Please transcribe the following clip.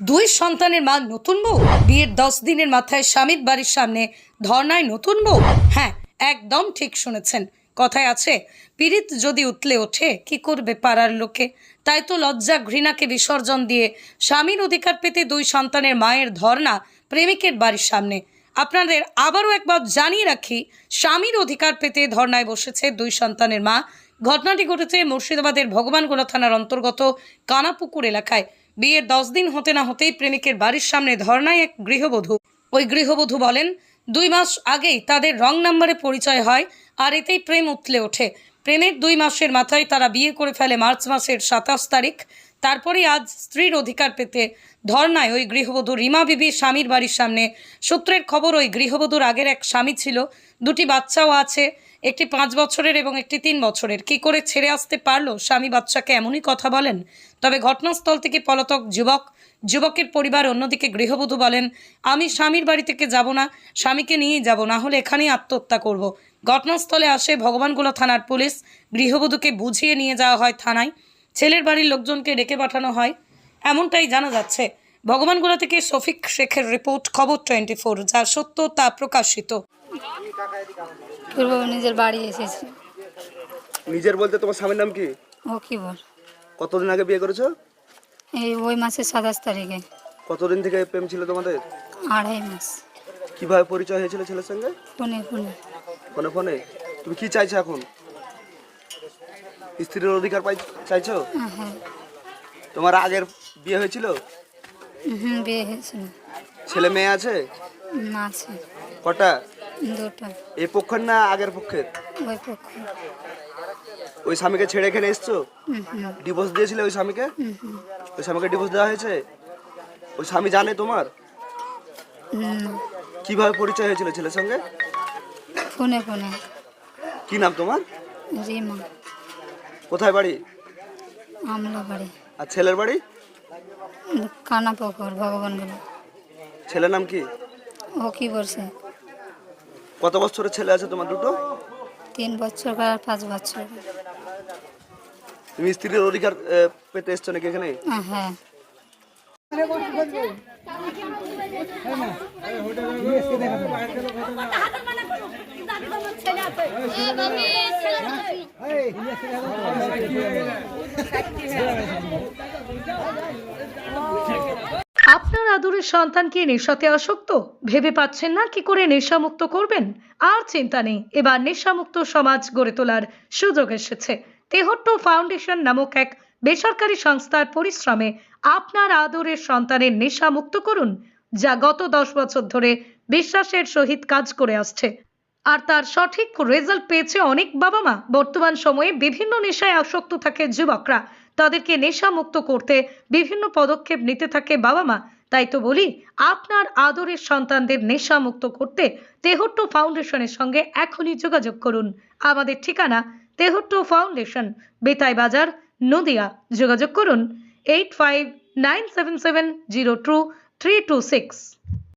দুই সন্তানের মা নতুন বউ, বিয়ের দশ দিনের মাথায় স্বামীর বাড়ির সামনে ধর্নায় নতুন বউ। হ্যাঁ একদম ঠিক শুনেছেন। কথায় আছে, পীড়িত যদি উতলে ওঠে, কি করবে পাড়ার লোকে? তাই তো লজ্জা, ঘৃণাকে বিসর্জন দিয়ে স্বামীর অধিকার পেতে দুই সন্তানের মায়ের ধর্না প্রেমিকের বাড়ির সামনে। আপনাদের আবারও একবার জানিয়ে রাখি, স্বামীর অধিকার পেতে ধর্নায় বসেছে দুই সন্তানের মা। ঘটনাটি ঘটেছে মুর্শিদাবাদের ভগবানগোলা থানার অন্তর্গত কানাপুকুর এলাকায়। বিয়ের দশ দিন হতে না হতেই প্রেমিকের বাড়ির সামনে ধর্নায় এক গৃহবধূ। ওই গৃহবধূ বলেন, দুই মাস আগেই তাদের রং নাম্বারে পরিচয় হয় আর এতেই প্রেম উতলে ওঠে। প্রেমের দুই মাসের মাথায় তারা বিয়ে করে ফেলে মার্চ মাসের সাতাশ তারিখ। তারপরেই আজ স্ত্রীর অধিকার পেতে ধর্নায় ওই গৃহবধূ রিমা বিবি স্বামীর বাড়ির সামনে। সূত্রের খবর, ওই গৃহবধূর আগের এক স্বামী ছিল। দুটি বাচ্চাও আছে। একটি পাঁচ বছরের এবং একটি তিন বছরের। কি করে ছেড়ে আসতে পারল? স্বামী বাচ্চাকে এমনই কথা বলেন। তবে ঘটনাস্থল থেকে পলাতক যুবক, যুবকের পরিবার অন্যদিকে গৃহবধূ বলেন, আমি স্বামীর বাড়ি থেকে যাব না, স্বামীকে নিয়েই যাব, না হলে এখানেই আত্মহত্যা করব। ঘটনাস্থলে আসে ভগবানগোলা থানার পুলিশ। গৃহবধূকে বুঝিয়ে নিয়ে যাওয়া হয় থানায়। ছেলের বাড়ির লোকজনকে ডেকে পাঠানো হয়। এমনটাই জানা যাচ্ছে। ভগবানগোলা থেকে শফিক শেখের রিপোর্ট, খবর টোয়েন্টি ফোর যা সত্য তা প্রকাশিত। নিজের বাড়ি এসেছি। নিজের বলতে তোমার স্বামীর নাম কি? ও কি বল কতদিন আগে বিয়ে করেছ? এই ওই মাসের সাতাশ তারিখে। কতদিন থেকে প্রেম ছিল তোমাদের? আড়াই মাস। কীভাবে পরিচয় হয়েছিল ছেলের সঙ্গে? ফোনে ফোনে। ফোনে ফোনে? তুমি কি চাইছো এখন? স্ত্রীর অধিকার পাই চাইছো? হ্যাঁ তোমার আগের বিয়ে হয়েছিল? হুম বিয়ে হয়েছিল। ছেলে মেয়ে আছে? না আছে। কটা? দুটো। এই পক্ষের না আগের পক্ষের? ওই পক্ষ ওই স্বামীকে ছেড়ে এখানে এসছো? হুম হুম। ডিভোর্স দিয়েছিলে ওই স্বামীকে? ওই স্বামীকে ডিভোর্স দেওয়া হয়েছে? ওই স্বামী জানে তোমার? কীভাবে পরিচয় হয়েছিল ছেলের সঙ্গে? ফোনে ফোনে। কি নাম তোমার? রিমা। কোথায় বাড়ি? আমলা বাড়ি। আর ছেলের বাড়ি? কানা পুকুর ভগবানগুলো। ছেলের নাম কি? ও কি বলছে? কত বছরের ছেলে আছে তোমার দুটো? তিন বছর আর পাঁচ বছর। তুমি স্ত্রীর অধিকার পেতে এসছো নাকি এখানে? হ্যাঁ। আদরের সন্তানকে নেশাতে আসক্ত? ভেবে পাচ্ছেন না কি করে নেশামুক্ত করবেন? আর চিন্তা নেই, এবার নেশামুক্ত সমাজ গড়ে তোলার সুযোগ এসেছে। তেহট্ট ফাউন্ডেশন নামক এক বেসরকারি সংস্থার পরিশ্রমে আপনার আদরের সন্তানের নেশামুক্ত করুন, যা গত দশ বছর ধরে বিশ্বাসের সহিত কাজ করে আসছে। আর তার সঠিক রেজাল্ট পেয়েছে অনেক বাবা মা বর্তমান সময়ে বিভিন্ন নেশায় আসক্ত থাকে যুবকরা। তাদেরকে নেশা মুক্ত করতে বিভিন্ন পদক্ষেপ নিতে থাকে বাবা মা তাই তো বলি, আপনার আদরের সন্তানদের নেশা মুক্ত করতে তেহট্ট ফাউন্ডেশনের সঙ্গে এখনই যোগাযোগ করুন। আমাদের ঠিকানা তেহট্ট ফাউন্ডেশন, বেতাই বাজার, নদিয়া। যোগাযোগ করুন eight five nine seven seven zero two three two six